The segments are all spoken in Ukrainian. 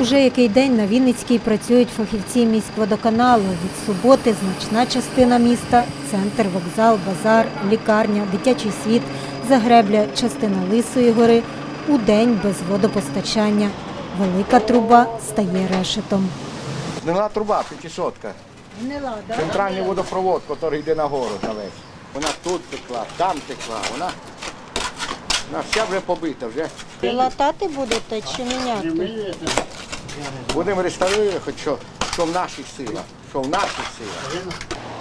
Уже який день на Вінницькій працюють фахівці міськводоканалу. Від суботи значна частина міста центр, вокзал, базар, лікарня, дитячий світ, загребля, частина Лисої гори у день без водопостачання. Велика труба стає решетом. Гнила труба, п'ятисотка. Гнила, Центральний водопровод, який йде на гору на весь. Вона тут текла, там текла, вона, вона вся вже побита, вже Латати будете чи міняти? будемо реставрувати, хоч що, що в наших силах, що в наших силах.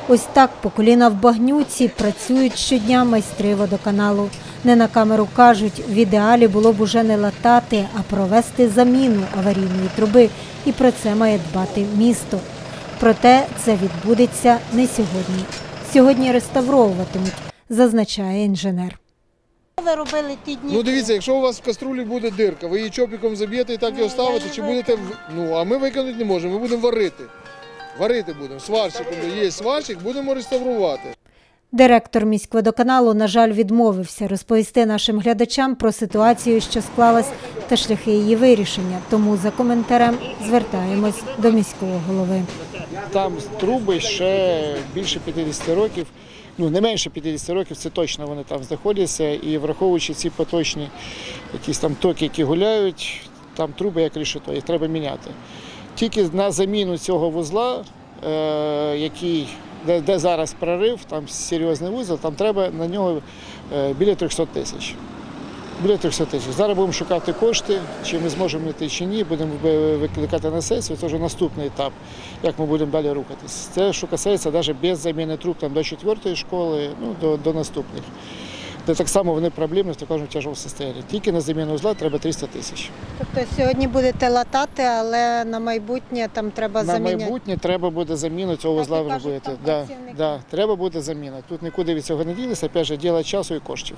Ось так по коліна в багнюці працюють щодня майстри водоканалу. Не на камеру кажуть, в ідеалі було б уже не латати, а провести заміну аварійної труби. І про це має дбати місто. Проте це відбудеться не сьогодні. Сьогодні реставровуватимуть, зазначає інженер. Ви робили ті дні. Ну дивіться, якщо у вас в каструлі буде дирка, ви її чопіком заб'єте і так Ні, і оставите, я чи її будете. в- Ну, а ми викинути не можемо, ми будемо варити. Варити будемо. Сварщиком є сварщик, будемо реставрувати. Директор міськводоканалу, на жаль, відмовився розповісти нашим глядачам про ситуацію, що склалась, та шляхи її вирішення. Тому за коментарем звертаємось до міського голови. Там труби ще більше 50 років. Ну, не менше 50 років, це точно вони там знаходяться. І враховуючи ці поточні якісь там токи, які гуляють, там труби як рішето, їх треба міняти. Тільки на заміну цього вузла, е, який, де, де зараз прорив, там серйозний вузол, там треба на нього е, біля 300 тисяч. Біля 300 тисяч. Зараз будемо шукати кошти, чи ми зможемо знайти чи ні. Будемо викликати на сесію. Це вже наступний етап, як ми будемо далі рухатись. Це що касається навіть без заміни труб там, до четвертої школи, ну, до, до наступних. Де так само вони проблемні в такому тяжкому стані. Тільки на заміну узла треба 300 тисяч. Тобто сьогодні будете латати, але на майбутнє там треба На майбутнє треба буде заміну цього кажуть, робити. Да, да, треба буде заміна. Тут нікуди від цього не ділися, опять же, діло часу і коштів.